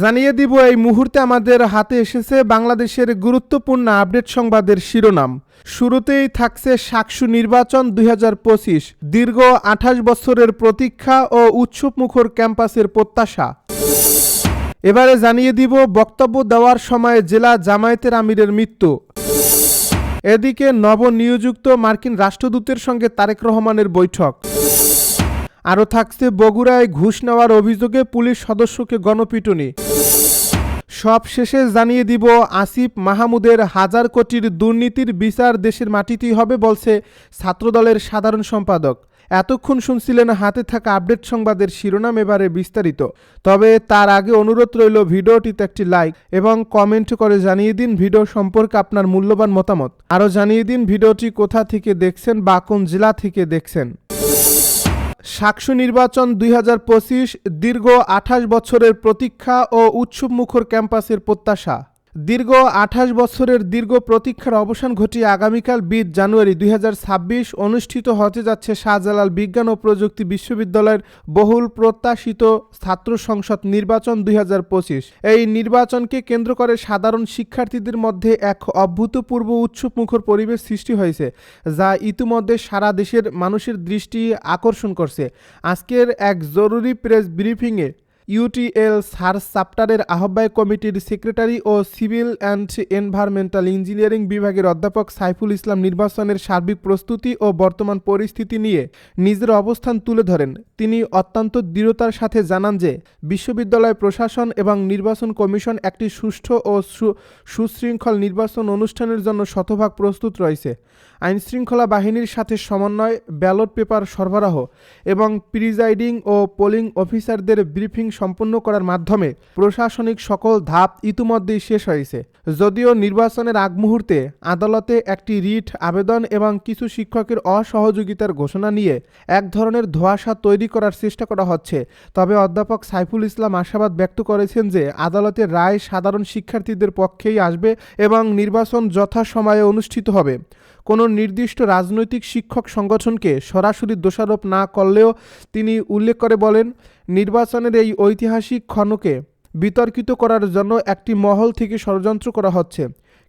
জানিয়ে দিব, এই মুহূর্তে আমাদের হাতে এসেছে বাংলাদেশের গুরুত্বপূর্ণ আপডেট সংবাদের শিরোনাম। শুরুতেই থাকছে সাকসু নির্বাচন দু হাজার পঁচিশ, দীর্ঘ আঠাশ বছরের প্রতীক্ষা ও উৎসবমুখর ক্যাম্পাসের প্রত্যাশা। এবারে জানিয়ে দিব, বক্তব্য দেওয়ার সময় জেলা জামায়াতের আমিরের মৃত্যু। এদিকে নবনিয়োযুক্ত মার্কিন রাষ্ট্রদূতের সঙ্গে তারেক রহমানের বৈঠক। আরও থাকছে বগুড়ায় ঘুষ নেওয়ার অভিযোগে পুলিশ সদস্যকে গণপিটুনি। সব শেষে জানিয়ে দিব, আসিফ মাহমুদের হাজার কোটির দুর্নীতির বিচার দেশের মাটিতেই হবে বলছে ছাত্রদলের সাধারণ সম্পাদক। এতক্ষণ শুনছিলেন হাতে থাকা আপডেট সংবাদের শিরোনাম এবারে বিস্তারিত। তবে তার আগে অনুরোধ রইল ভিডিওটিতে একটি লাইক এবং কমেন্ট করে জানিয়ে দিন ভিডিও সম্পর্কে আপনার মূল্যবান মতামত। আরও জানিয়ে দিন ভিডিওটি কোথা থেকে দেখছেন বা কোন জেলা থেকে দেখছেন। সাকসু নির্বাচন দুই হাজার পঁচিশ দীর্ঘ আঠাশ বছরের প্রতীক্ষা ও উৎসবমুখর ক্যাম্পাসের প্রত্যাশা। দীর্ঘ আঠাশ বছরের দীর্ঘ প্রতীক্ষার অবসান ঘটিয়ে আগামীকাল বিশ জানুয়ারি দুই হাজার ছাব্বিশ অনুষ্ঠিত হতে যাচ্ছে শাহজালাল বিজ্ঞান ও প্রযুক্তি বিশ্ববিদ্যালয়ের বহুল প্রত্যাশিত ছাত্র সংসদ নির্বাচন দুই হাজার পঁচিশ। এই নির্বাচনকে কেন্দ্র করে সাধারণ শিক্ষার্থীদের মধ্যে এক অভূতপূর্ব উৎসবমুখর পরিবেশ সৃষ্টি হয়েছে, যা ইতিমধ্যে সারা দেশের মানুষের দৃষ্টি আকর্ষণ করছে। আজকের এক জরুরি প্রেস ব্রিফিংয়ে ইউটিএল সার্চ চ্যাপ্টারের আহ্বায়ক কমিটির সেক্রেটারি ও সিভিল অ্যান্ড এনভায়রনমেন্টাল ইঞ্জিনিয়ারিং বিভাগের অধ্যাপক সাইফুল ইসলাম নির্বাচনের সার্বিক প্রস্তুতি ও বর্তমান পরিস্থিতি নিয়ে নিজের অবস্থান তুলে ধরেন। তিনি অত্যন্ত দৃঢ়তার সাথে জানান যে, বিশ্ববিদ্যালয় প্রশাসন এবং নির্বাচন কমিশন একটি সুষ্ঠু ও সুশৃঙ্খল নির্বাচন অনুষ্ঠানের জন্য শতভাগ প্রস্তুত রয়েছে। আইনশৃঙ্খলা বাহিনীর সাথে সমন্বয়, ব্যালট পেপার সরবরাহ এবং প্রিজাইডিং ও পোলিং অফিসারদের ব্রিফিং সম্পন্ন করার মাধ্যমে প্রশাসনিক সকল ধাপ ইতিমধ্যেই শেষ হয়েছে। যদিও নির্বাচনের আগ মুহূর্তে আদালতে একটি রিট আবেদন এবং কিছু শিক্ষকের অসহযোগিতার ঘোষণা নিয়ে এক ধরনের ধোঁয়াশা তৈরি করার চেষ্টা করা হচ্ছে। তবে অধ্যাপক সাইফুল ইসলাম আশাবাদ ব্যক্ত করেছেন যে আদালতের রায় সাধারণ শিক্ষার্থীদের পক্ষেই আসবে এবং নির্বাচন যথাসময়ে অনুষ্ঠিত হবে। কোনো নির্দিষ্ট রাজনৈতিক শিক্ষক সংগঠনকে সরাসরি দোষারোপ না করলেও তিনি উল্লেখ করে বলেন, নির্বাচনের এই ঐতিহাসিক ক্ষণকে বিতর্কিত করার জন্য একটি মহল থেকে ষড়যন্ত্র করা হচ্ছে।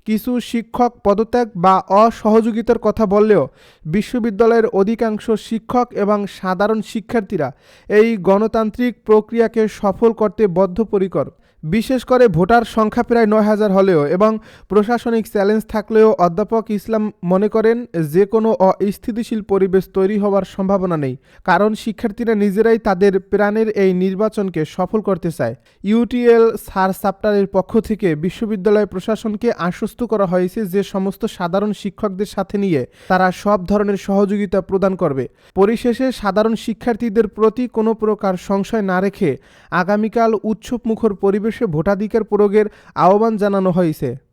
কিছু শিক্ষক পদত্যাগ বা অসহযোগিতার কথা বললেও বিশ্ববিদ্যালয়ের অধিকাংশ শিক্ষক এবং সাধারণ শিক্ষার্থীরা এই গণতান্ত্রিক প্রক্রিয়াকে সফল করতে বদ্ধপরিকর। বিশেষ করে ভোটার সংখ্যা প্রায় নয় হাজার হলেও এবং প্রশাসনিক চ্যালেঞ্জ থাকলেও অধ্যাপক ইসলাম মনে করেন যে কোনো অস্থিতিশীল পরিবেশ তৈরি হওয়ার সম্ভাবনা নেই, কারণ শিক্ষার্থীরা নিজেরাই তাদের প্রাণের এই নির্বাচনকে সফল করতে চায়। ইউটিএল সার সাপ্টারের পক্ষ থেকে বিশ্ববিদ্যালয় প্রশাসনকে আশ্বস্ত করা হয়েছে যে সমস্ত সাধারণ শিক্ষকদের সাথে নিয়ে তারা সব ধরনের সহযোগিতা প্রদান করবে। পরিশেষে সাধারণ শিক্ষার্থীদের প্রতি কোনো প্রকার সংশয় না রেখে আগামীকাল উৎসবমুখর পরিবেশে ভোটাধিকার প্রয়োগের আহ্বান জানানো হয়েছে।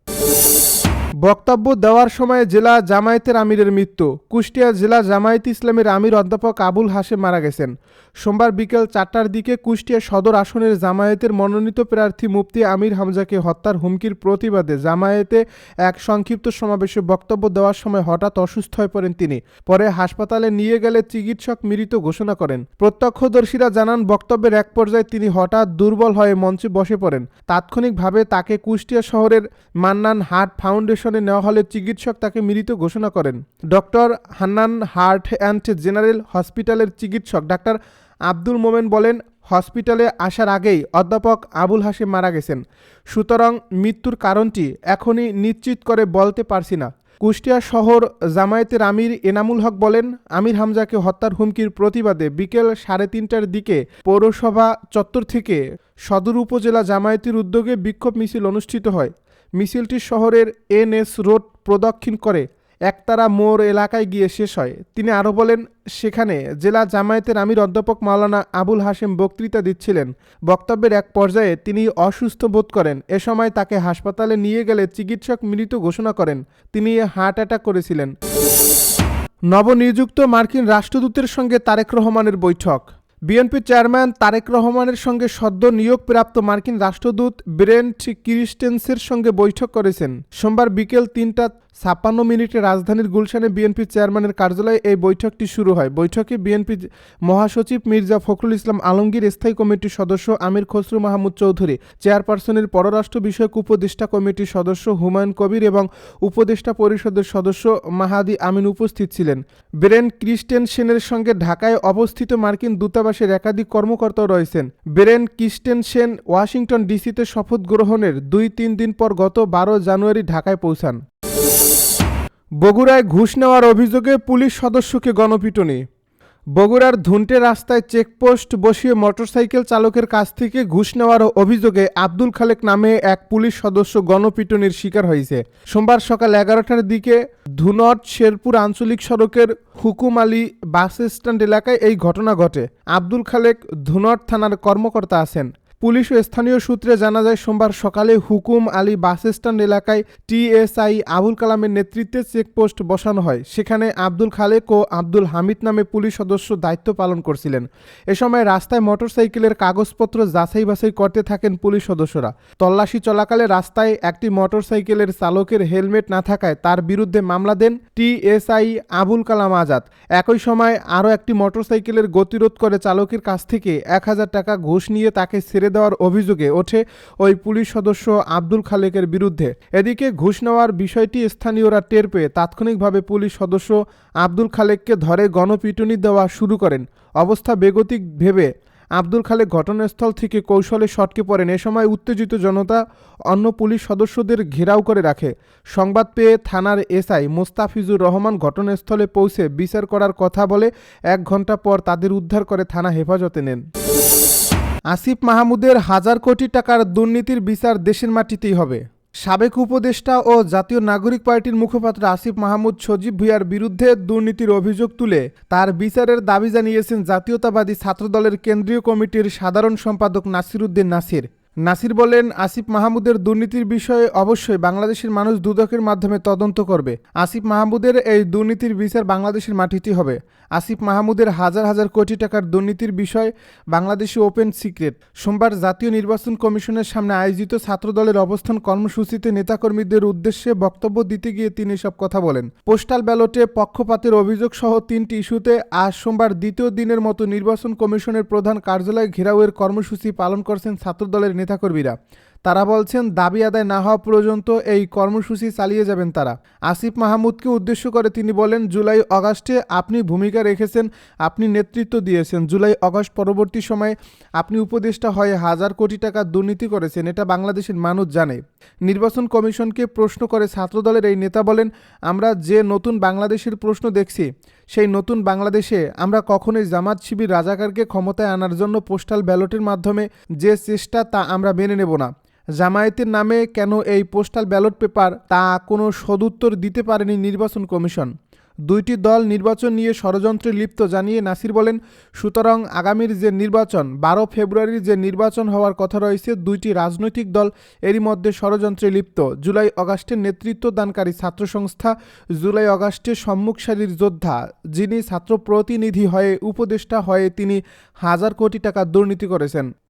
বক্তব্য দেওয়ার সময় জেলা জামায়াতের আমিরের মৃত্যু। কুষ্টিয়া জেলা জামায়াত ইসলামের আমির অধ্যাপক আবুল হাসেম মারা গেছেন। সোমবার বিকেল চারটার দিকে কুষ্টিয়া সদর আসনের জামায়াতের মনোনীত প্রার্থী মুফতি আমির হামজাকে হত্যার হুমকির প্রতিবাদে জামায়াতে এক সংক্ষিপ্ত সমাবেশে বক্তব্য দেওয়ার সময় হঠাৎ অসুস্থ হয়ে পড়েন তিনি। পরে হাসপাতালে নিয়ে গেলে চিকিৎসক মৃত ঘোষণা করেন। প্রত্যক্ষদর্শীরা জানান, বক্তব্যের এক পর্যায়ে তিনি হঠাৎ দুর্বল হয়ে মঞ্চে বসে পড়েন। তাৎক্ষণিকভাবে তাকে কুষ্টিয়া শহরের মান্নান হার্ট ফাউন্ডেশনে নেওয়া হলে চিকিৎসক তাকে মৃত ঘোষণা করেন। Doctor Hannan heart and general হসপিটালের চিকিৎসক ডাক্তার আব্দুল মোমেন বলেন, হসপিটালে আসার আগেই অধ্যাপক আবুল হাসিম মারা গেছেন। সুতরাং মৃত্যুর কারণটি এখনই নিশ্চিত করে বলতে পারছি না। কুষ্টিয়া শহর জামায়াতের আমির এনামুল হক বলেন, আমির হামজাকে হত্যার হুমকির প্রতিবাদে বিকেল সাড়ে তিনটার দিকে পৌরসভা চত্বর থেকে সদর উপজেলা জামায়াতের উদ্যোগে বিক্ষোভ মিছিল অনুষ্ঠিত হয়। মিছিলটি শহরের এনএস রোড প্রদক্ষিণ করে। একতারা মোড় এলাকায় গিয়ে শেষ হয়। তিনি আরও বলেন, সেখানে জেলা জামায়াতের আমির অধ্যাপক মাওলানা আবুল হাশেম বক্তৃতা দিচ্ছিলেন। বক্তব্যের এক পর্যায়ে তিনি অসুস্থ বোধ করেন। এ সময় তাকে হাসপাতালে নিয়ে গেলে চিকিৎসক মৃত ঘোষণা করেন। তিনি হার্ট অ্যাটাক করেছিলেন। নবনিযুক্ত মার্কিন রাষ্ট্রদূতের সঙ্গে তারেক রহমানের বৈঠক। বিএনপি চেয়ারম্যান তারেক রহমানের সঙ্গে সদ্য নিয়োগপ্রাপ্ত মার্কিন রাষ্ট্রদূত ব্রেন্ট ক্রিস্টেন্সের সঙ্গে বৈঠক করেছেন। সোমবার বিকেল তিনটা ছাপ্পান্ন মিনিটে রাজধানীর গুলশানে বিএনপি চেয়ারম্যানের কার্যালয়ে এই বৈঠকটি শুরু হয়। বৈঠকে বিএনপি মহাসচিব মির্জা ফখরুল ইসলাম আলমগীর, স্থায়ী কমিটির সদস্য আমির খসরু মাহমুদ চৌধুরী, চেয়ারপারসনের পররাষ্ট্র বিষয়ক উপদেষ্টা কমিটির সদস্য হুমায়ুন কবির এবং উপদেষ্টা পরিষদের সদস্য মাহাদি আমিন উপস্থিত ছিলেন। ব্রেন ক্রিস্টেনসেনের সঙ্গে ঢাকায় অবস্থিত মার্কিন দূতাবাসের একাধিক কর্মকর্তা রয়েছেন। ব্রেন কিস্টেনসেন ওয়াশিংটন ডিসিতে শপথ গ্রহণের দুই তিন দিন পর গত বারো জানুয়ারি ঢাকায় পৌঁছান। বগুড়ায় ঘুষ নেওয়ার অভিযোগে পুলিশ সদস্যকে গণপিটুনি। বগুড়ার ধুনটে রাস্তায় চেকপোস্ট বসিয়ে মোটরসাইকেল চালকের কাছ থেকে ঘুষ নেওয়ার অভিযোগে আব্দুল খালেক নামে এক পুলিশ সদস্য গণপিটনের শিকার হয়েছে। সোমবার সকাল এগারোটার দিকে ধুনট শেরপুর আঞ্চলিক সড়কের হুকুম আলী বাস স্ট্যান্ড এলাকায় এই ঘটনা ঘটে। আব্দুল খালেক ধুনট থানার কর্মকর্তা আছেন। পুলিশ ও স্থানীয় সূত্রে জানা যায়, সোমবার সকালে হুকুম আলী বাস স্ট্যান্ড এলাকায় টিএসআই আবুল কালামের নেতৃত্বে চেকপোস্ট বসানো হয়। সেখানে আব্দুল খালেক ও আব্দুল হামিদ নামে পুলিশ সদস্য দায়িত্ব পালন করছিলেন। এ সময় রাস্তায় মোটরসাইকেলের কাগজপত্র যাচাই বাছাই করতে থাকেন পুলিশ সদস্যরা। তল্লাশি চলাকালে রাস্তায় একটি মোটরসাইকেলের চালকের হেলমেট না থাকায় তার বিরুদ্ধে মামলা দেন টিএসআই আবুল কালাম আজাদ। একই সময় আরও একটি মোটরসাইকেলের গতিরোধ করে চালকের কাছ থেকে এক হাজার টাকা ঘুষ নিয়ে তাকে ছেড়ে দেওয়ার অভিযোগে ওঠে ওই পুলিশ সদস্য আব্দুল খালেকের বিরুদ্ধে। এদিকে ঘুষ নেওয়ার বিষয়টি স্থানীয়রা টের পেয়ে তাৎক্ষণিকভাবে পুলিশ সদস্য আব্দুল খালেককে ধরে গণপিটুনি দেওয়া শুরু করেন। অবস্থা বেগতিক ভেবে আব্দুল খালেক ঘটনাস্থল থেকে কৌশলে সটকে পড়েন। এ সময় উত্তেজিত জনতা অন্য পুলিশ সদস্যদের ঘেরাও করে রাখে। সংবাদ পেয়ে থানার এসআই মোস্তাফিজুর রহমান ঘটনাস্থলে পৌঁছে বিচার করার কথা বলে এক ঘণ্টা পর তাদের উদ্ধার করে থানা হেফাজতে নেন। আসিফ মাহমুদের হাজার কোটি টাকার দুর্নীতির বিচার দেশের মাটিতেই হবে। সাবেক উপদেষ্টা ও জাতীয় নাগরিক পার্টির মুখপাত্র আসিফ মাহমুদ সজীব ভুইয়ার বিরুদ্ধে দুর্নীতির অভিযোগ তুলে তার বিচারের দাবি জানিয়েছেন জাতীয়তাবাদী ছাত্রদলের কেন্দ্রীয় কমিটির সাধারণ সম্পাদক নাসিরুদ্দিন নাসির। নাসির বলেন, আসিফ মাহমুদের দুর্নীতির বিষয়ে অবশ্যই বাংলাদেশের মানুষ দুদকের মাধ্যমে তদন্ত করবে। আসিফ মাহমুদের এই দুর্নীতির বিচার বাংলাদেশের মাটিতে হবে। আসিফ মাহমুদের হাজার হাজার কোটি টাকার দুর্নীতির বিষয় বাংলাদেশে ওপেন সিক্রেট। সোমবার জাতীয় নির্বাচন কমিশনের সামনে আয়োজিত ছাত্রদলের অবস্থান কর্মসূচিতে নেতাকর্মীদের উদ্দেশ্যে বক্তব্য দিতে গিয়ে তিনি সব কথা বলেন। পোস্টাল ব্যালটে পক্ষপাতের অভিযোগ সহ তিনটি ইস্যুতে আজ সোমবার দ্বিতীয় দিনের মতো নির্বাচন কমিশনের প্রধান কার্যালয় ঘেরাওয়ের কর্মসূচি পালন করছেন ছাত্রদলের নেতাকর্মীরা। তারা বলছেন, দাবি আদায় না হওয়া পর্যন্ত এই কর্মসূচি চালিয়ে যাবেন তারা। আসিফ মাহমুদকে উদ্দেশ্য করে তিনি বলেন, জুলাই, অগাস্টে আপনি ভূমিকা রেখেছেন, আপনি নেতৃত্ব দিয়েছেন। জুলাই, অগস্ট পরবর্তী সময়ে আপনি উপদেষ্টা হয়ে হাজার কোটি টাকা দুর্নীতি করেছেন, এটা বাংলাদেশের মানুষ জানে। নির্বাচন কমিশনকে প্রশ্ন করে ছাত্রদলের এই নেতা বলেন, আমরা যে নতুন বাংলাদেশের প্রশ্ন দেখছি সেই নতুন বাংলাদেশে আমরা কখনোই জামাত শিবির রাজাকারকে ক্ষমতায় আনার জন্য পোস্টাল ব্যালটের মাধ্যমে যে চেষ্টা তা আমরা মেনে নেব না। জামায়াতের নামে কেন এই পোস্টাল ব্যালট পেপার তা কোনো সদুত্তর দিতে পারেনি নির্বাচন কমিশন? দুইটি দল নির্বাচন নিয়ে ষড়যন্ত্রে লিপ্ত জানিয়ে নাসির বলেন, সুতরাং আগামীর যে নির্বাচন, বারো ফেব্রুয়ারির যে নির্বাচন হওয়ার কথা রয়েছে, দুইটি রাজনৈতিক দল এরই মধ্যে ষড়যন্ত্রে লিপ্ত। জুলাই অগাস্টের নেতৃত্ব দানকারী ছাত্র সংস্থা, জুলাই অগাস্টে সম্মুখ সারির যোদ্ধা, যিনি ছাত্র প্রতিনিধি হয়ে উপদেষ্টা হয়ে তিনি হাজার কোটি টাকা দুর্নীতি করেছেন।